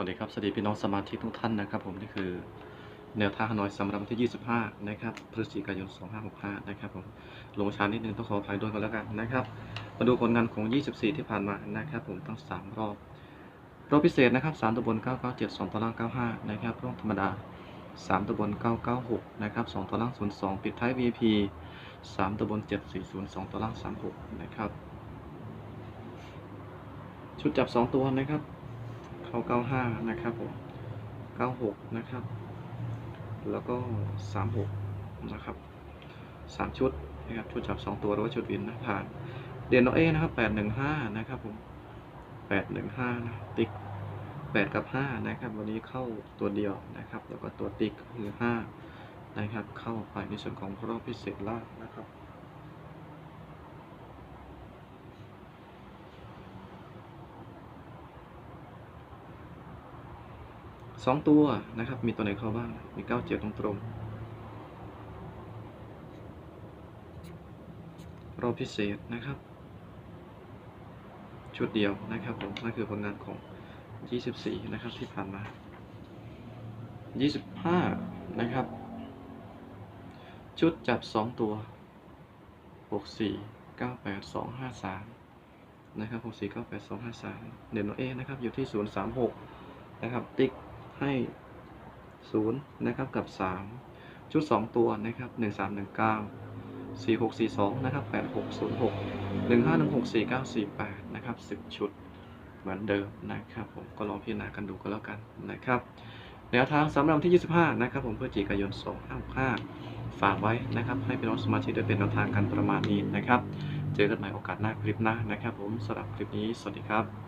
วัสดีครับสวัสดีพี่น้องสมาชิกทุกท่านนะครับ ผมนี่คือแนวทางฮานอยสำหรับวันที่ 25 นะครับพฤศจิกายน 2565 นะครับผมลงช้านิดนึงต้องขออภัยด้วยกันแล้วกันนะครับ มาดูผลงานของ 24 ที่ผ่านมานะครับ ผมทั้ง 3 รอบ รอบพิเศษนะครับ 3ตัวบน 997 2ตัวล่าง 95 นะครับรอบธรรมดา 3ตัวบน 996 นะครับ 2ตัวล่าง 02 ปิดท้าย VIP 3ตัวบน 740 2ตัวล่าง 36 นะครับ ชุดจับ 2 ตัวนะครับ เข้า 95 นะครับผม 96 นะครับ แล้วก็ 36 นะครับ 3 ชุดนะครับ ชุดจับ 2 ตัวหรือว่าชุดวินนะผ่าน เดนโอเอนะครับ 815 นะครับผม 815 นะ ติ๊ก 8 กับ 5 นะครับ วันนี้เข้าตัวเดียวนะครับ แล้วก็ตัวติ๊กคือ 5 นะครับ เข้าไปในส่วนของรอบพิเศษล่างนะครับ สองตัวนะครับ มีตัวไหนเข้าบ้าง มีเก้าเจ็ดตรงตรงรอบพิเศษนะครับ ชุดเดียวนะครับผมนั่นคือผลงานของ 24 นะครับที่ผ่านมา 25 นะครับ ชุดจับ 2 ตัว 64 98 253 นะครับ 64 98 253 เด่นโนเอนะครับ อยู่ที่ 036 นะครับ ติ๊ก ให้ศูนะครับกับสามชุดสองตัวนะครับหนึ่งสามหนึ่งเก้าสี่หกสี่สองนะครับแปดหกศูนย์หกหนึ่งห้าหนึ่งหกสี่เก้าสี่แปดนะครับสิบชุดเหมือนเดิมนะครับผมก็ลองพิจารณากันดูก็แล้วกันนะครับแนวทางสำหรับที่ 25 นะครับผมเพื่อจีกายน 2565 ฝากไว้นะครับให้พี่น้องสมาชิกได้เป็นแนวทางกันประมาณนี้นะครับ เจอกันใหม่โอกาสหน้าคลิปหน้านะครับผมสำหรับคลิปนี้สวัสดีครับ